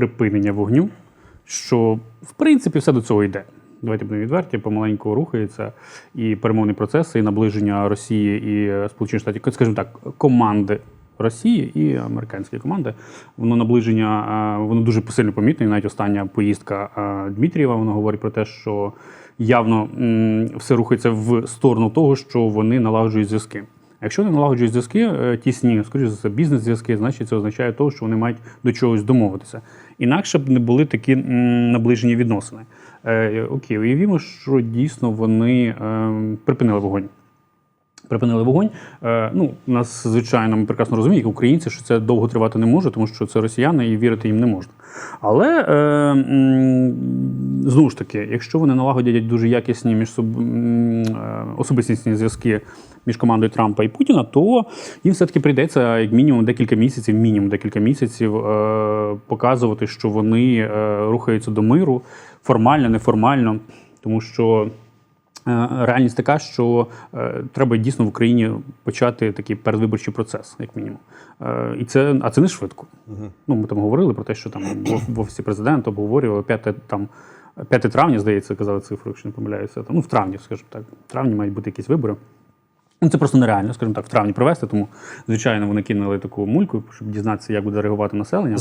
припинення вогню, що в принципі все до цього йде. Давайте будемо відверті, помаленьку рухається і перемовні процеси, і наближення Росії і е, Сполучених Штатів, скажімо так, команди Росії і американські команди. Воно наближення, е, воно дуже сильно помітне. Навіть остання поїздка е, Дмитрієва, воно говорить про те, що явно все рухається в сторону того, що вони налагоджують зв'язки. Якщо вони налагоджують зв'язки, е, тісні, скоріше за все, бізнес-зв'язки, значить це означає того, що вони мають до чогось домовитися. Інакше б не були такі наближені відносини. Е, окей, уявімо, що дійсно вони е, припинили вогонь. Припинили вогонь. Е, ну, нас, звичайно, ми прекрасно розуміємо, як українці, що це довго тривати не може, тому що це росіяни і вірити їм не можна. Але е, знову ж таки, якщо вони налагодять дуже якісні між соб... е, особистісні зв'язки між командою Трампа і Путіна, то їм все-таки прийдеться як мінімум декілька місяців, мінімум декілька місяців е, показувати, що вони е, рухаються до миру формально, неформально, тому що. Реальність така, що е, треба дійсно в Україні почати такий передвиборчий процес, як мінімум. Е, і це, а це не швидко. Ну, ми там говорили про те, що там в, офісі президента обговорювали 5, там, 5 травня, здається, казали цифру, якщо не помиляюся. Ну, в травні, скажімо так. В травні мають бути якісь вибори. Ну, це просто нереально, скажімо так, в травні провести, тому, звичайно, вони кинули таку мульку, щоб дізнатися, як буде реагувати населення.